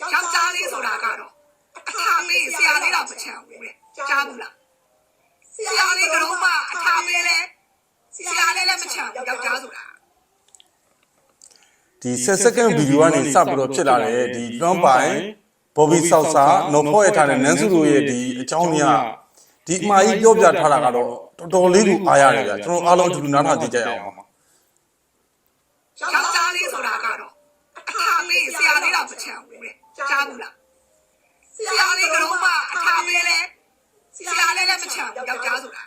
ယောက်ျားလေးဆိုတာကတော့အထာပေးဆရာလေးတော့မချမ်းဘူးတဲ့ကြားဘူးလားဆရာလေးကတော့မှအထာပေးလဲဆရာလေးလည်းမချမ်းဘူးယောက်ျားဆိုတာဒီဆက်စကန်ဗီဒီယိုကနေစပြီးတော့ဖြစ်လာတဲ့ဒီလွမ်းပိုင်ဘော်ဘီဆောက်စာနော်ဖော့ရထားတဲ့နန်းစုတို့ရဲ့ဒီအကြောင်းများဒီအမကြီးပြောပြထားတာကတော့တော်တော်လေးကိုအားရတယ်ဗျာကျွန်တော်အားလုံးအတူတူနားထောင်ကြည့်ကြရအောင် ကြားဘူးလားဆရာလေးကတော့မှအထာပေးလဲဆရာလေးလည်းမချမ်းဘူးယောက်ျားဆိုတာ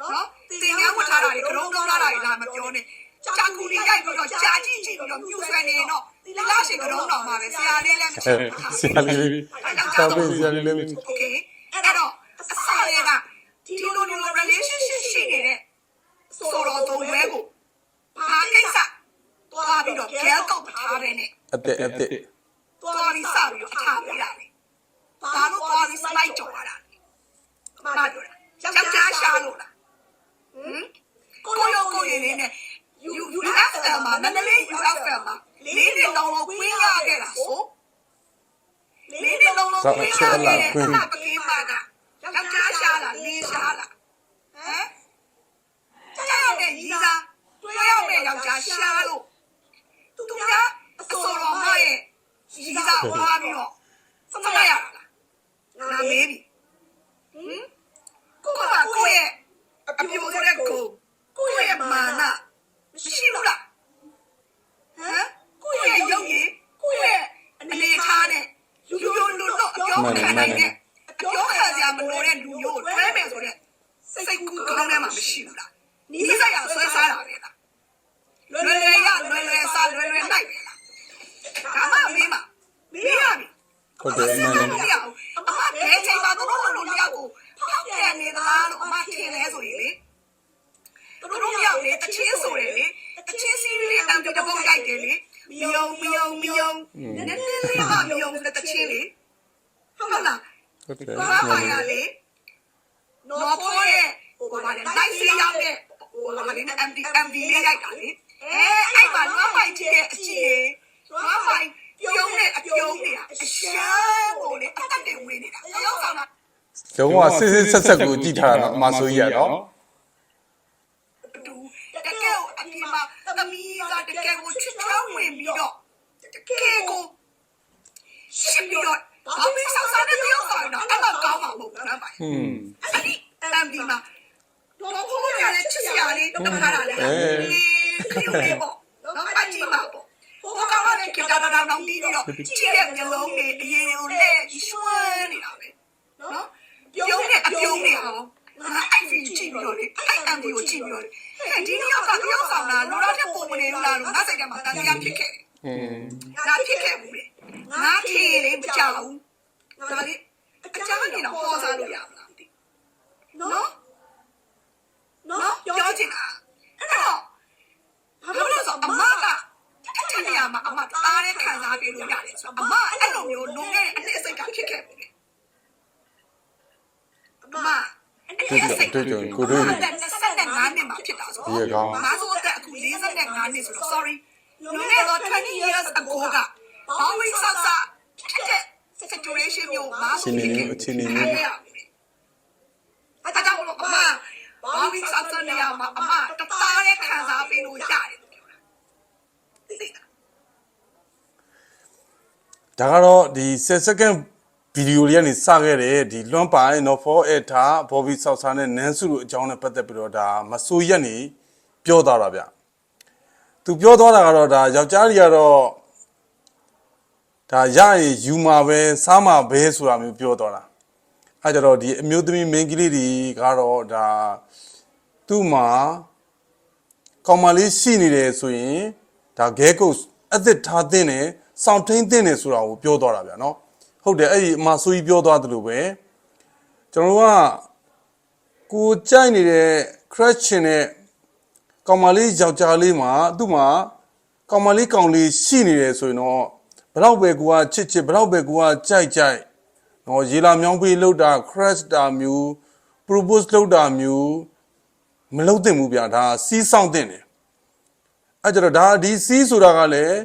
နော်တင်ငန်းဝတ်ထားတာတွေကရုံးလုံးထားတာတွေလာမပြောနဲ့ကြာကူလေးရိုက်ပြီးတော့ကြာကြည့်ကြည့်ပြီးတော့မြူဆွဲနေရင်တော့ဒီလားရှိကရုံးတော်မှာပဲဆရာလေးလည်းမချမ်းဘူး ဆရာလေးလေးစာပေးဆရာလေးလေး โอเคအဲ့တော့အစလေးကဒီလိုဒီလို relationship ရှိနေတဲ့ဆိုတော့သုံးဝဲကိုဘာကိစ္စတွားပြီးတော့ girl ကောက်ထားပဲနဲ့ အသက်အသက် တွားပြီးစပြီးတော့ထားပေးတာလေဘာလို့တွားပြီး slide ကြော်လာတာလဲမပြောတာယောက်ျားရှာလို့လားဟမ်ကိုရောကိုရင်းလေးနဲ့ you you UFL မှာမန္တလေး UFL မှာလေးနှစ်လုံးလုံးခွင်းရခဲ့တာဆိုလေးနှစ်လုံးလုံးခွင်းရခဲ့တဲ့အမပကင်းပါကယောက်ျားရှာလားလေးရှာလားဟမ်ကြောက်တဲ့ရီစာတွေ့ရောက်တဲ့ယောက်ျားရှာလို့သူကအစောတော်မရဲ့ရီစာဝါပြီးတော့စမရလားငါမေးပြီဟမ်ကိုကကိုရဲ့အပြိုတဲ့ကိုကိုရဲ့မာနမရှိဘူးလားဟမ်ကိုရဲ့ရုပ်ရည်ကိုရဲ့အနေထားနဲ့လူလူလူ လူတော့အပြောခံနိုင်တဲ့အပြောခံစရာမလိုတဲ့လူမျိုးကိုတွဲမယ်ဆိုတဲ့စိတ်ကူးကောင်းထဲမှာမရှိဘူးလားနီးစရာဆွဲစားတာပဲလားလွယ်လွယ်ရလွယ်လွယ်စားလွယ်လွယ်လိုက်ပဲလားဒါမှမေးမှာမေးရပြီဟုတ်တယ်အမှန်တည်းအမဘယ်ချိန်မှာတို့တို့လူလျောက်ကိုဖောက်ပြန်နေသလားလို့အမထင်လဲဆိုရင်လေတို့တို့လျောက်လေတချင်းဆိုတယ်လေတချင်းစီးလေးအမ်တူတပုတ်ရိုက်တယ်လေမယုံမယုံမယုံနည်းနည်းလေးမှမယုံတဲ့တချင်းလေဟုတ်လား ဟုတ်တယ်ဘာမှရလေနော်ပေါ်ရဲ့ဟိုဘာလဲလိုက်စီရောက်တဲ့ဟိုဘာလဲ MD MD လေးရိုက်တာလေအဲအဲ့မှာလောပိုင်ချင်းရဲ့အကြည့်လောပိုင်ပြုံးတဲ့အပြုံးတွေအရှားကိုလေအတက်တွေဝင်နေတာအရောက်ဆောင်တာလုံးဝစစ်စစ်ဆက်ဆက်ကိုကြည့်ထားတာတော့အမဆိုကြီးရတော့တူတကယ်အပြင်မှာသမီးကတကယ်ကိုချစ်ချောင်းဝင်ပြီးတော့တကယ်ကိုရှင်းပြီးတော့ ဘာမင်းဆောက်စားတဲ့ပြောဆောင်တော့အဲ့တော့ကောင်းမှာမဟုတ်ဘူးနော်ဗျာဟွန်းအဲ့ဒီအမ်ဒီမှာတော့ဘုရားရတဲ့ချစ်စရာလေးတော့ခါတာလေခရုလေးပေါ့နော်အကြည့်ပါပေါ့ဟိုကောင်ကလည်းကြောက်တာတောင်တီးပြီးတော့ကြည့်တဲ့မျိုးလုံးတွေအရင်ကိုလက်ရွှမ်းနေတာပဲနော်ပြုံးတဲ့အပြုံးတွေဟောငါအဲ့ဒီကြည့်ပြီးတော့လေအဲ့အမ်ဒီကိုကြည့်ပြီးတော့လေဒီနေ့ကတယောက်ဆောင်တာလိုတော့တဲ့ပုံမနေဘူးလားလို့ငါစိတ်ထဲမှာတန်တရားဖြစ်ခဲ့တယ် ဟွန်း ငါဖြစ်ခဲ့ဘူးလေငါထ င်လေမကြောက်ဘူးဒါလေအကြောင်းနေတော့ပေါ်စားလို့ရမလားမသိနော်နော်ပြောချင်တာအဲ့တော့ဘာလို့လဲဆိုအမကတက်တဲ့နေရာမှာအမအားနဲ့ခံစားပြီးလို့ရတယ်ဆိုတော့အမအဲ့လိုမျိုးလုံခဲ့တဲ့အနှစ်အစိတ်ကဖြစ်ခဲ့ဘူးလေအမအဲ့ဒီအစိတ်တွေ့ကြုံကိုတွေ့25နှစ်မှာဖြစ်တာဆိုဒီရကောင်းငါဆိုတဲ့အခု45နှစ်ဆိုတော့ sorry လွန်ခဲ့တော့20 years ago ကဘောင်းဝင်းဆောက်စာဖြစ်တဲ့ situation မျိုးမှာချင်းနေမျိုးချင်းနေမျိုးအဲ့ဒါကြောင့်မလို့အမဘောင်းဝင်းဆောက်စာနေရာမှာအမတသားနဲ့ခံစားပေးလို့ရတယ်လို့ပြောတာသိတာဒါကတော့ဒီ10 second ဗီဒီယိုလေးကနေစခဲ့တဲ့ဒီလွမ်းပိုင် not for it တာဘော်ဘီဆောက်ဆာနဲ့နန်းစုတို့အကြောင်းနဲ့ပတ်သက်ပြီးတော့ဒါမဆိုရက်နေပြောသွားတာဗျသူပြောသွားတာကတော့ဒါယောက်ျားကြီးကတော့ ဒါရရင်ယူမှာပဲစားမှာပဲဆိုတာမျိုးပြောသွားတာအဲကြတော့ဒီအမျိုးသမီးမင်းကလေးတွေကတော့ဒါသူ့မှာကောင်မလေးရှိနေတယ်ဆိုရင်ဒါဂဲကုတ်အသစ်ထားတဲ့နဲ့စောင့်ထိန်တဲ့နဲ့ဆိုတာကိုပြောသွားတာဗျာနော်ဟုတ်တယ်အဲ့ဒီအမဆိုကြီးပြောသွားသလိုပဲကျွန်တော်တို့ကကိုကြိုက်နေတဲ့ crash ချင်တဲ့ကောင်မလေးယောက်ျားလေးမှာသူ့မှာကောင်မလေးကောင်လေးရှိနေတယ်ဆိုရင်တော့ ဘလောက်ပဲကိုကချစ်ချစ်ဘလောက်ပဲကိုကကြိုက်ကြိုက်နော်ရေလာမြောင်းပေးလောက်တာ crash တာမျိုး propose လောက်တာမျိုးမလုံးသင့်ဘူးဗျာဒါစီးဆောင်သင့်တယ်အဲ့ကြတော့ဒါဒီစီးဆိုတာကလည်း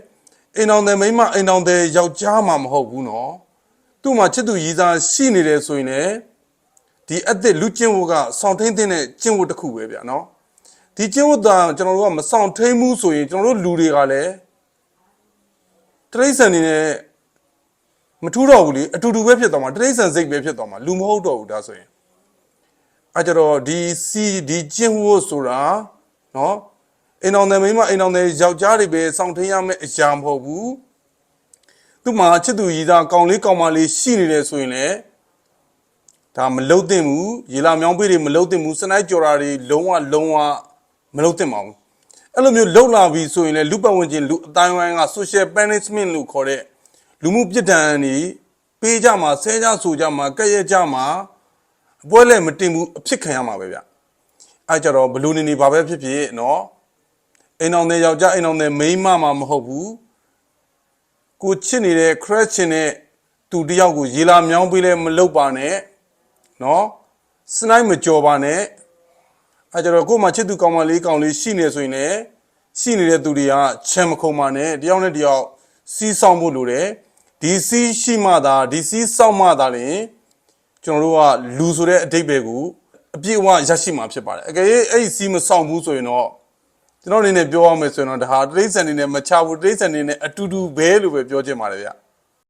အိမ်အောင်တဲ့မိန်းမအိမ်အောင်တဲ့ယောက်ျားမှမဟုတ်ဘူးနော်သူ့မှာချစ်သူရည်စားရှိနေတယ်ဆိုရင်လည်းဒီအသက်လူကျင့်ဝတ်ကစောင့်ထိန်တဲ့ကျင့်ဝတ်တစ်ခုပဲဗျာနော်ဒီကျင့်ဝတ်တာကျွန်တော်တို့ကမစောင့်ထိန်ဘူးဆိုရင်ကျွန်တော်တို့လူတွေကလည်း တရိษံနေနဲ့မထူးတော့ဘူးလေအတူတူပဲဖြစ်သွားမှာတရိษံစိတ်ပဲဖြစ်သွားမှာလူမဟုတ်တော့ဘူးဒါဆိုရင်အဲကြတော့ဒီစီဒီကျင့်ဝတ်ဆိုတာနော်အိမ်အောင်တဲ့မိန်းမအိမ်အောင်တဲ့ယောက်ျားတွေပဲစောင့်ထိန်ရမယ့်အရာမဟုတ်ဘူးသူ့မှာချစ်သူရည်သားကောင်းလေးကောင်းမလေးရှိနေတယ်ဆိုရင်လည်းဒါမလုတ်သင့်ဘူးရေလာမြောင်းပေးတွေမလုတ်သင့်ဘူးစနိုက်ကြော်တာတွေလုံးဝလုံးဝမလုတ်သင့်ပါဘူး အဲ့လိုမျိုးလှုပ်လာပြီဆိုရင်လည်းလူပတ်ဝန်းကျင်လူအတိုင်းဝိုင်းက social punishment လို့ခေါ်တဲ့လူမှုပြစ်ဒဏ်တွေပေးကြမှာဆဲကြဆိုကြမှာကဲ့ရဲ့ကြမှာအပွဲလည်းမတင်ဘူးအဖြစ်ခံရမှာပဲဗျအဲ့ကြတော့ဘလူနေနေဘာပဲဖြစ်ဖြစ်နော်အိမ်အောင်တဲ့ယောက်ျားအိမ်အောင်တဲ့မိန်းမမှမဟုတ်ဘူးကိုချစ်နေတဲ့ crash ချင်တဲ့သူတယောက်ကိုရေလာမြောင်းပေးလဲမလုပ်ပါနဲ့နော်စနိုက်မကြော်ပါနဲ့ အဲကြတော့ကို့မှာချစ်သူကောင်းမလေးကောင်းလေးရှိနေဆိုရင်လည်းရှိနေတဲ့သူတွေကချမ်းမခုံပါနဲ့တယောက်နဲ့တယောက်စီးဆောင်ဖို့လိုတယ်ဒီစီးရှိမှသာဒီစီးဆောင်မှသာလျှင်ကျွန်တော်တို့ကလူဆိုတဲ့အတိတ်ပဲကိုအပြည့်အဝရရှိမှာဖြစ်ပါတယ်အကယ်၍အဲ့ဒီစီးမဆောင်ဘူးဆိုရင်တော့ကျွန်တော်အနေနဲ့ပြောရမယ်ဆိုရင်တော့ဒါဟာတရိษံအနေနဲ့မချဘူးတရိษံအနေနဲ့အတူတူပဲလို့ပဲပြောချင်ပါတယ်ဗျ